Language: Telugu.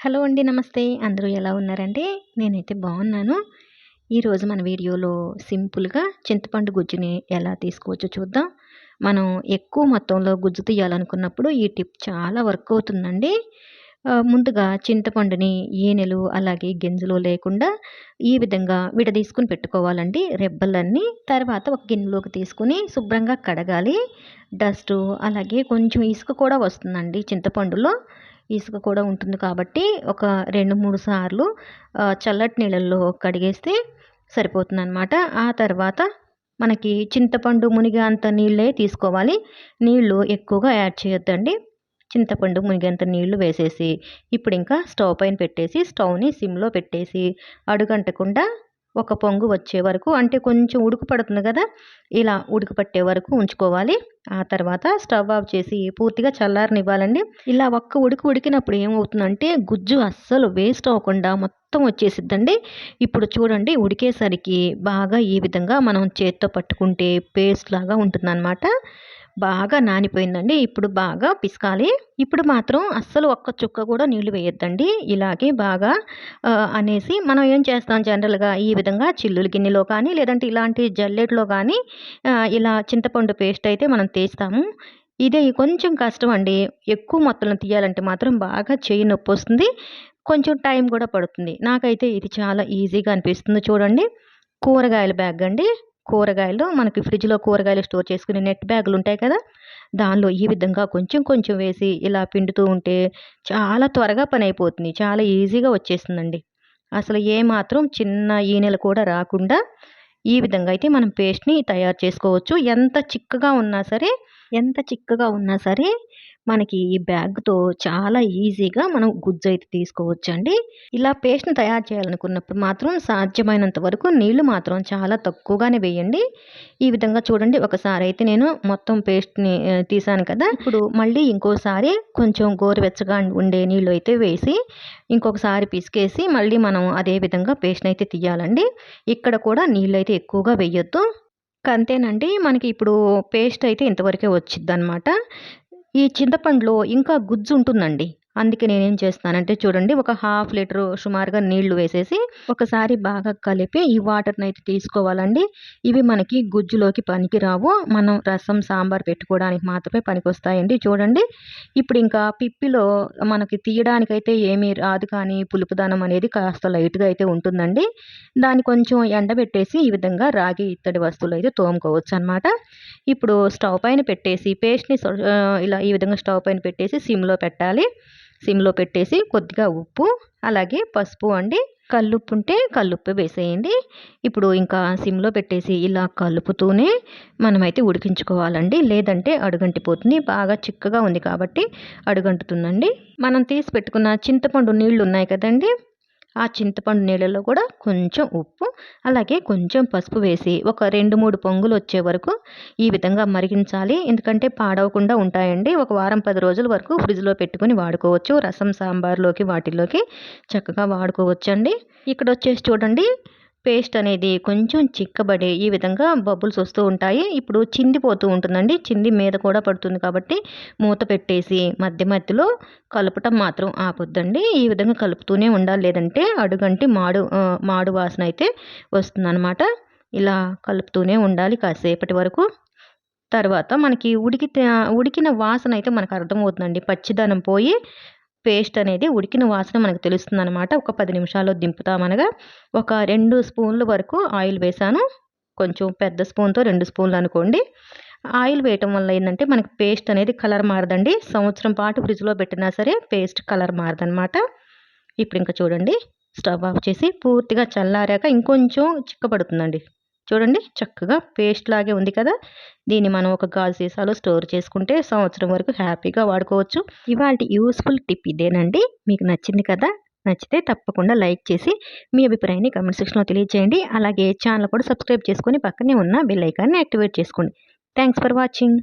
హలో అండి నమస్తే. అందరూ ఎలా ఉన్నారండి? నేనైతే బాగున్నాను. ఈరోజు మన వీడియోలో సింపుల్గా చింతపండు గుజ్జుని ఎలా తీసుకోవచ్చో చూద్దాం. మనం ఎక్కువ మొత్తంలో గుజ్జు తీయాలనుకున్నప్పుడు ఈ టిప్ చాలా వర్క్ అవుతుందండి. ముందుగా చింతపండుని ఈనెలు అలాగే గింజలు లేకుండా ఈ విధంగా విడదీసుకుని పెట్టుకోవాలండి. రెబ్బలన్నీ తర్వాత ఒక గిన్నెలోకి తీసుకుని శుభ్రంగా కడగాలి. డస్టు అలాగే కొంచెం ఇసుక కూడా వస్తుందండి చింతపండులో. ఇసుక కూడా ఉంటుంది కాబట్టి ఒక రెండు మూడు సార్లు చల్లటి నీళ్ళల్లో కడిగేస్తే సరిపోతుంది అనమాట ఆ తర్వాత మనకి చింతపండు మునిగే అంత నీళ్ళే తీసుకోవాలి. నీళ్ళు ఎక్కువగా యాడ్ చేయొద్దండి. చింతపండు మునిగేంత నీళ్ళు వేసేసి ఇప్పుడు ఇంకా స్టవ్ పైన పెట్టేసి స్టవ్ని సిమ్లో పెట్టేసి అడుగంటకుండా ఒక పొంగు వచ్చే వరకు అంటే కొంచెం ఉడుకు పడుతుంది కదా ఇలా ఉడుకు పట్టే వరకు ఉంచుకోవాలి. ఆ తర్వాత స్టవ్ ఆఫ్ చేసి పూర్తిగా చల్లారనివ్వాలండి. ఇలా ఒక్క ఉడుకు ఉడికినప్పుడు ఏమవుతుందంటే గుజ్జు అస్సలు వేస్ట్ అవ్వకుండా మొత్తం వచ్చేసిద్దండి. ఇప్పుడు చూడండి ఉడికేసరికి బాగా ఈ విధంగా మనం చేత్తో పట్టుకుంటే పేస్ట్ లాగా ఉంటుందన్నమాట. బాగా నానిపోయిందండి. ఇప్పుడు బాగా పిసకాలి. ఇప్పుడు మాత్రం అస్సలు ఒక్క చుక్క కూడా నీళ్ళు వేయొద్దండి. ఇలాగే బాగా అనేసి మనం ఏం చేస్తాం జనరల్గా ఈ విధంగా చిల్లులు గిన్నెలో కానీ లేదంటే ఇలాంటి జల్లెట్లో కానీ ఇలా చింతపండు పేస్ట్ అయితే మనం తీస్తాము. ఇదే కొంచెం కష్టం అండి. ఎక్కువ మొత్తంలో తీయాలంటే మాత్రం బాగా చేయి నొప్పి వస్తుంది. కొంచెం టైం కూడా పడుతుంది. నాకైతే ఇది చాలా ఈజీగా అనిపిస్తుంది చూడండి. కూరగాయల బ్యాగ్ అండి. కూరగాయలు మనకి ఫ్రిడ్జ్లో కూరగాయలు స్టోర్ చేసుకునే నెట్ బ్యాగులు ఉంటాయి కదా? దానిలో ఈ విధంగా కొంచెం కొంచెం వేసి ఇలా పిండుతూ ఉంటే చాలా త్వరగా పని అయిపోతుంది చాలా ఈజీగా వచ్చేస్తుందండి. అసలు ఏమాత్రం చిన్న ఈనెలు కూడా రాకుండా ఈ విధంగా అయితే మనం పేస్ట్ని తయారు చేసుకోవచ్చు. ఎంత చిక్కగా ఉన్నా సరే ఎంత చిక్కగా ఉన్నా సరే మనకి ఈ బ్యాగ్తో చాలా ఈజీగా మనం గుజ్జు అయితే తీసుకోవచ్చండి. ఇలా పేస్ట్ని తయారు చేయాలనుకున్నప్పుడు మాత్రం సాధ్యమైనంత వరకు నీళ్ళు మాత్రం చాలా తక్కువగానే వేయండి. ఈ విధంగా చూడండి ఒకసారి అయితే నేను మొత్తం పేస్ట్ని తీసాను కదా. ఇప్పుడు మళ్ళీ ఇంకోసారి కొంచెం గోరువెచ్చగా ఉండే నీళ్ళు అయితే వేసి ఇంకొకసారి పిసికేసి మళ్ళీ మనం అదే విధంగా పేస్ట్ని అయితే తీయాలండి. ఇక్కడ కూడా నీళ్ళు అయితే ఎక్కువగా వేయొద్దు. అంతేనండి మనకి ఇప్పుడు పేస్ట్ అయితే ఇంతవరకే వచ్చిద్ది అనమాట ఈ చింతపండులో ఇంకా గుజ్జు ఉంటుందండి. అందుకే నేనేం చేస్తానంటే చూడండి ఒక హాఫ్ లీటర్ సుమారుగా నీళ్ళు వేసేసి ఒకసారి బాగా కలిపి ఈ వాటర్ని అయితే తీసుకోవాలండి. ఇవి మనకి గుజ్జులోకి పనికిరావు. మనం రసం సాంబార్ పెట్టుకోవడానికి మాత్రమే పనికి వస్తాయండి చూడండి ఇప్పుడు ఇంకా పిప్పిలో మనకి తీయడానికైతే ఏమీ రాదు కానీ పులుపుదానం అనేది కాస్త లైట్గా అయితే ఉంటుందండి. దాన్ని కొంచెం ఎండబెట్టేసి ఈ విధంగా రాగి ఇత్తడి వస్తువులు అయితే తోముకోవచ్చు అనమాట ఇప్పుడు స్టవ్ పైన పెట్టేసి పేస్ట్ని ఇలా ఈ విధంగా స్టవ్ పైన పెట్టేసి సిమ్లో పెట్టాలి. సిమ్లో పెట్టేసి కొద్దిగా ఉప్పు అలాగే పసుపు అండి. కల్లుప్పు ఉంటే కల్లుప్పు వేసేయండి. ఇప్పుడు ఇంకా సిమ్లో పెట్టేసి ఇలా కలుపుతూనే మనమైతే ఉడికించుకోవాలండి. లేదంటే అడుగంటిపోతుంది బాగా చిక్కగా ఉంది కాబట్టి అడుగంటుతుందండి. మనం తీసి పెట్టుకున్న చింతపండు నీళ్ళు ఉన్నాయి కదండి. ఆ చింతపండు నీళ్ళలో కూడా కొంచెం ఉప్పు అలాగే కొంచెం పసుపు వేసి ఒక రెండు మూడు పొంగులు వచ్చే వరకు ఈ విధంగా మరిగించాలి. ఎందుకంటే పాడవకుండా ఉంటాయండి. ఒక వారం పది రోజుల వరకు ఫ్రిడ్జ్లో పెట్టుకుని వాడుకోవచ్చు. రసం సాంబార్లోకి వాటిల్లోకి చక్కగా వాడుకోవచ్చండి. ఇక్కడ వచ్చేసి చూడండి. పేస్ట్ అనేది కొంచెం చిక్కబడి ఈ విధంగా బబుల్స్ వస్తూ ఉంటాయి. ఇప్పుడు చిందిపోతూ ఉంటుందండి. చింది మీద కూడా పడుతుంది కాబట్టి మూత పెట్టేసి మధ్య మధ్యలో కలపటం మాత్రం ఆపొద్దండి. ఈ విధంగా కలుపుతూనే ఉండాలి. లేదంటే అడుగంటి మాడు మాడు వాసన అయితే వస్తుందన్నమాట. ఇలా కలుపుతూనే ఉండాలి కాసేపటి వరకు. తర్వాత మనకి ఉడికి ఉడికిన వాసన అయితే మనకు అర్థమవుతుందండి. పచ్చిదనం పోయి పేస్ట్ అనేది ఉడికిన వాసన మనకు తెలుస్తుంది అనమాట ఒక పది నిమిషాల్లో దింపుతామనగా ఒక రెండు స్పూన్ల వరకు ఆయిల్ వేసాను. కొంచెం పెద్ద స్పూన్తో రెండు స్పూన్లు అనుకోండి. ఆయిల్ వేయటం వల్ల ఏంటంటే మనకి పేస్ట్ అనేది కలర్ మారదండి. సంవత్సరం పాటు ఫ్రిడ్జ్లో పెట్టినా సరే పేస్ట్ కలర్ మారదనమాట ఇప్పుడు ఇంకా చూడండి. స్టవ్ ఆఫ్ చేసి పూర్తిగా చల్లారాక ఇంకొంచెం చిక్కబడుతుందండి. చూడండి చక్కగా పేస్ట్ లాగే ఉంది కదా. దీన్ని మనం ఒక గాజు సీసాలో స్టోర్ చేసుకుంటే సంవత్సరం వరకు హ్యాపీగా వాడుకోవచ్చు. ఇవాళ యూస్ఫుల్ టిప్ ఇదేనండి. మీకు నచ్చింది కదా నచ్చితే తప్పకుండా లైక్ చేసి మీ అభిప్రాయాన్ని కమెంట్ సెక్షన్లో తెలియజేయండి అలాగే ఛానల్ కూడా సబ్స్క్రైబ్ చేసుకొని పక్కనే ఉన్న బెల్ ఐకాన్ని యాక్టివేట్ చేసుకోండి. Thanks for watching.